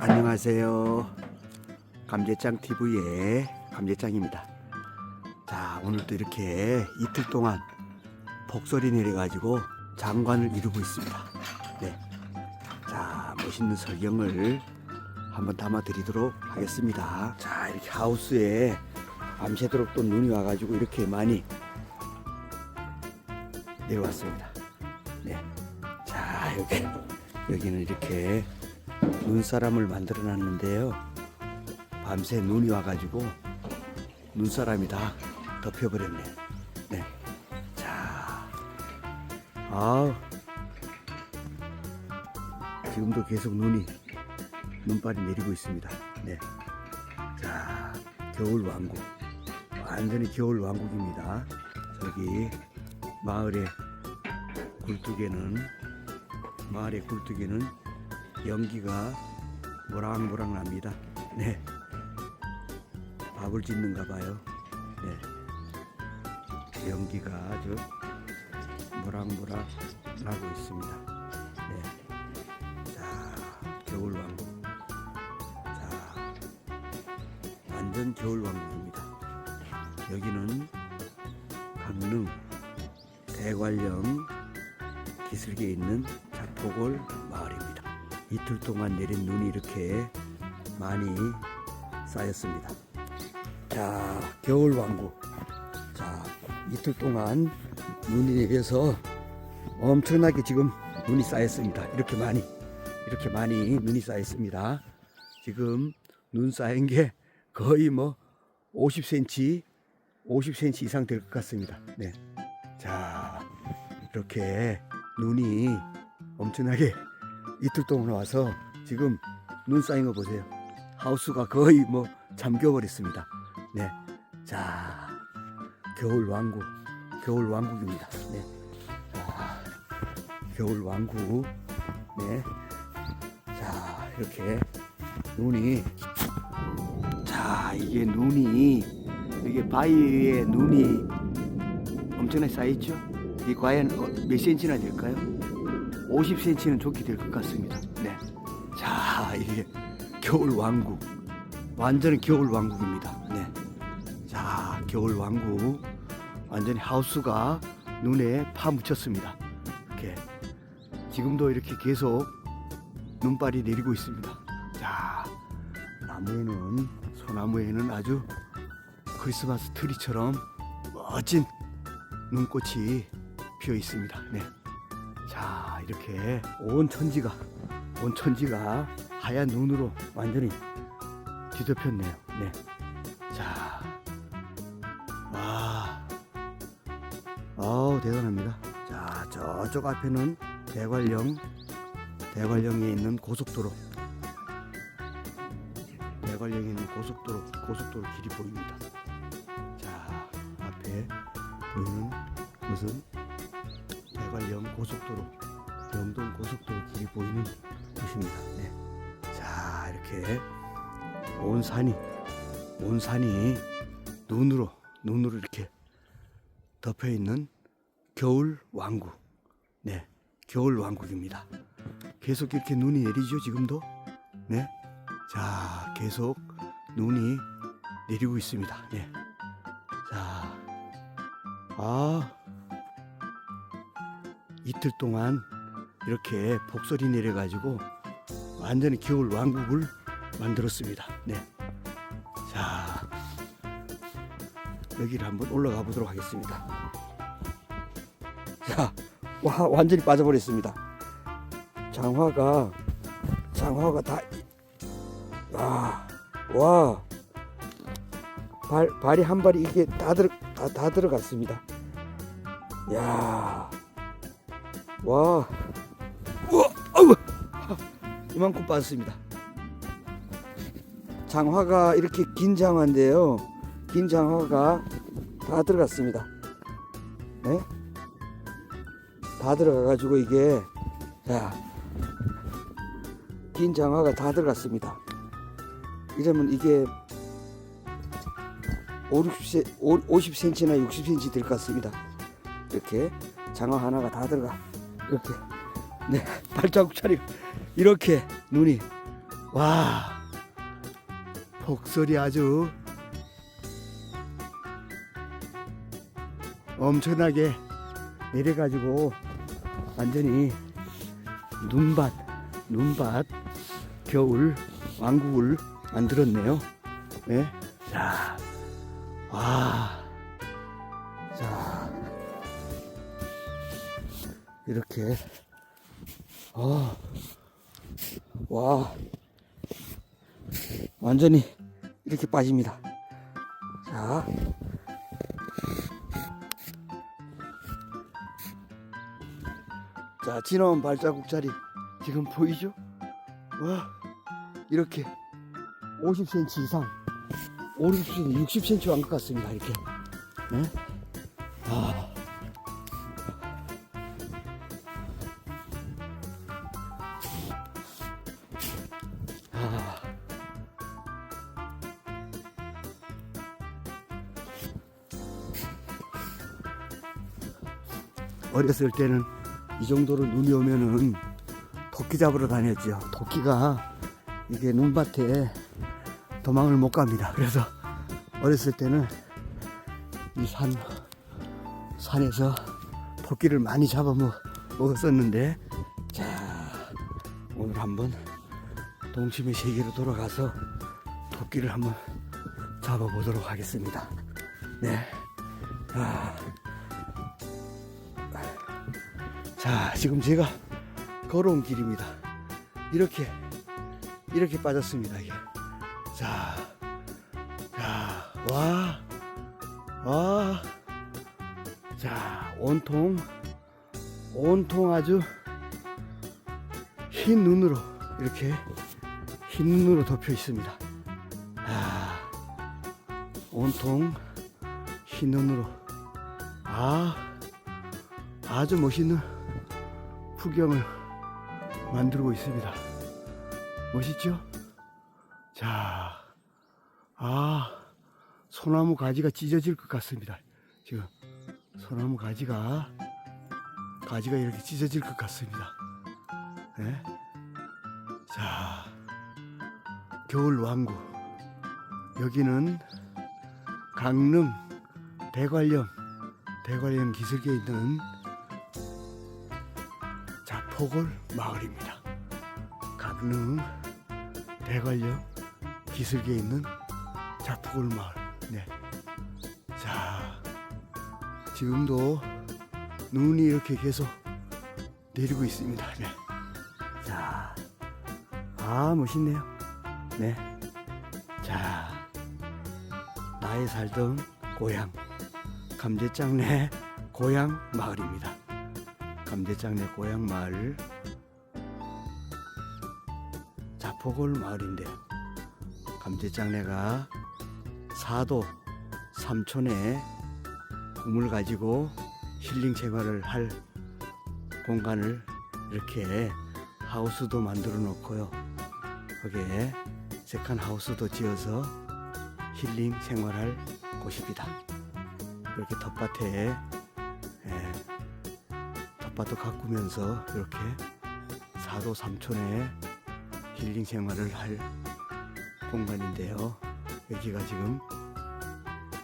안녕하세요. 감재짱 TV의 감재짱입니다. 자, 오늘도 이렇게 이틀 동안 폭설이 내려가지고 장관을 이루고 있습니다. 네. 자, 멋있는 설경을 한번 담아 드리도록 하겠습니다. 자, 이렇게 하우스에 밤새도록 또 눈이 와가지고 이렇게 많이 내려왔습니다. 네. 자, 여기, 여기는 이렇게 눈사람을 만들어 놨는데요. 밤새 눈이 와가지고 눈사람이 다 덮여버렸네요. 네. 자, 아 지금도 계속 눈이 눈발이 내리고 있습니다. 네. 자, 겨울 왕국. 완전히 겨울 왕국입니다. 저기 마을의 굴뚝에는 마을의 굴뚝에는 연기가 모락모락 납니다. 네. 밥을 짓는가 봐요. 네. 연기가 아주 모락모락 나고 있습니다. 네. 자, 겨울 왕국. 자, 완전 겨울 왕국입니다. 여기는 강릉 대관령 기슭에 있는 자포골 마을입니다. 이틀 동안 내린 눈이 이렇게 많이 쌓였습니다. 자, 겨울 왕국. 자, 이틀 동안 눈이 내려서 엄청나게 지금 눈이 쌓였습니다. 이렇게 많이, 이렇게 많이 눈이 쌓였습니다. 지금 눈 쌓인 게 거의 뭐 50cm, 50cm 이상 될 것 같습니다. 네. 자, 이렇게 눈이 엄청나게 이틀 동안 와서 지금 눈 쌓인 거 보세요. 하우스가 거의 뭐 잠겨버렸습니다. 네. 자, 겨울 왕국, 겨울 왕국입니다. 네. 자, 겨울 왕국. 네. 자, 이렇게 눈이, 자, 이게 눈이, 이게 바위에 눈이 엄청나게 쌓여있죠? 이 과연 어, 몇 센치나 될까요? 50cm는 좋게 될 것 같습니다. 네. 자, 이게 겨울 왕국. 완전히 겨울 왕국입니다. 네. 자, 겨울 왕국. 완전히 하우스가 눈에 파묻혔습니다. 이렇게. 지금도 이렇게 계속 눈발이 내리고 있습니다. 자, 나무에는, 소나무에는 아주 크리스마스 트리처럼 멋진 눈꽃이 피어 있습니다. 네. 자, 이렇게 온 천지가 온 천지가 하얀 눈으로 완전히 뒤덮였네요. 네. 자, 와, 아우 대단합니다. 자, 저쪽 앞에는 대관령 대관령에 있는 고속도로 대관령에 있는 고속도로 고속도로 길이 보입니다. 자, 앞에 보이는 것은 대관령 고속도로 영동 고속도로 길이 보이는 곳입니다. 네. 자 이렇게 온 산이 온 산이 눈으로 눈으로 이렇게 덮여 있는 겨울 왕국. 네, 겨울 왕국입니다. 계속 이렇게 눈이 내리죠 지금도. 네. 자 계속 눈이 내리고 있습니다. 네. 자, 아 이틀 동안 이렇게 폭설이 내려가지고 완전히 겨울 왕국을 만들었습니다. 네. 자, 여기를 한번 올라가 보도록 하겠습니다. 자, 와, 완전히 빠져버렸습니다. 장화가, 장화가 다, 와, 와, 발, 발이 한 발이 이게 다 들어, 다, 다 들어갔습니다. 야, 와, 아우, 이만큼 빠졌습니다. 장화가 이렇게 긴 장화인데요. 긴 장화가 다 들어갔습니다. 네? 다 들어가가지고 이게, 자, 긴 장화가 다 들어갔습니다. 이러면 이게 5, 60, 50cm나 60cm 될 것 같습니다. 이렇게 장화 하나가 다 들어가. 이렇게 네 발자국 차리고 이렇게 눈이 와, 폭설이 아주 엄청나게 내려가지고 완전히 눈밭, 눈밭 겨울 왕국을 만들었네요. 네. 자, 와, 자, 이렇게, 어, 와, 완전히 이렇게 빠집니다. 자, 자, 지나온 발자국 자리 지금 보이죠? 와, 이렇게 50cm 이상, 5, 60cm, 60cm 완것 같습니다. 이렇게. 네? 아. 아. 어렸을 때는 이 정도로 눈이 오면은 토끼 잡으러 다녔죠. 토끼가 이게 눈밭에 도망을 못 갑니다. 그래서 어렸을 때는 이 산, 산에서 토끼를 많이 잡아 먹, 먹었었는데, 자, 오늘 한번 동심의 세계로 돌아가서 토끼를 한번 잡아보도록 하겠습니다. 네. 아. 자, 지금 제가 걸어온 길입니다. 이렇게, 이렇게 빠졌습니다. 이게. 자, 자, 와, 와, 자, 온통, 온통 아주 흰 눈으로, 이렇게 흰 눈으로 덮여 있습니다. 아, 온통 흰 눈으로, 아, 아주 멋있는 풍경을 만들고 있습니다. 멋있죠? 자, 아, 소나무 가지가 찢어질 것 같습니다. 지금 소나무 가지가 가지가 이렇게 찢어질 것 같습니다. 네? 자, 겨울 왕국 여기는 강릉 대관령 대관령 기슭에 있는 자포골 마을입니다. 강릉 대관령 기슭에 있는 자포골 마을. 네. 자, 지금도 눈이 이렇게 계속 내리고 있습니다. 네. 자, 아 멋있네요. 네. 자, 나의 살던 고향 감제장내 고향 마을입니다. 감제장내 고향 마을 자포골 마을인데요. 감제장내가 사도 삼촌의 꿈을 가지고 힐링 생활을 할 공간을 이렇게 하우스도 만들어 놓고요. 거기에 세컨 하우스도 지어서 힐링 생활할 곳입니다. 이렇게 텃밭에 예, 텃밭도 가꾸면서 이렇게 사도 삼촌의 힐링 생활을 할 공간인데요. 여기가 지금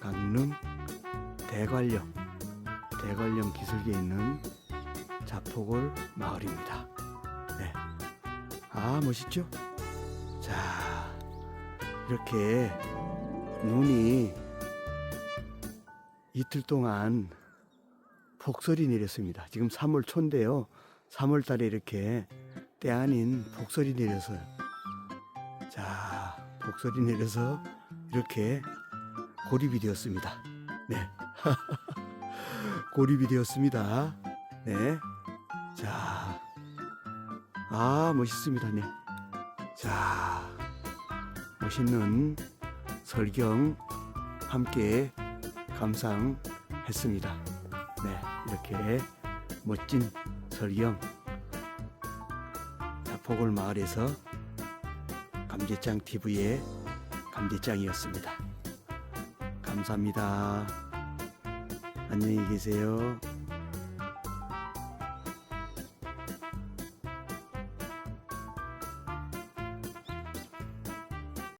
강릉 대관령 대관령 기슭에 있는 자포골 마을입니다. 네. 아 멋있죠? 자 이렇게 눈이 이틀 동안 폭설이 내렸습니다. 지금 3월 초인데요. 3월 달에 이렇게 때 아닌 폭설이 내려서요. 자, 폭설이 내려서 이렇게 고립이 되었습니다. 네. 고립이 되었습니다. 네. 자. 아, 멋있습니다. 네. 자. 멋있는 설경 함께 감상했습니다. 네. 이렇게 멋진 설경 자포골 마을에서 감제장 TV의 감제장이었습니다. 감사합니다. 안녕히 계세요.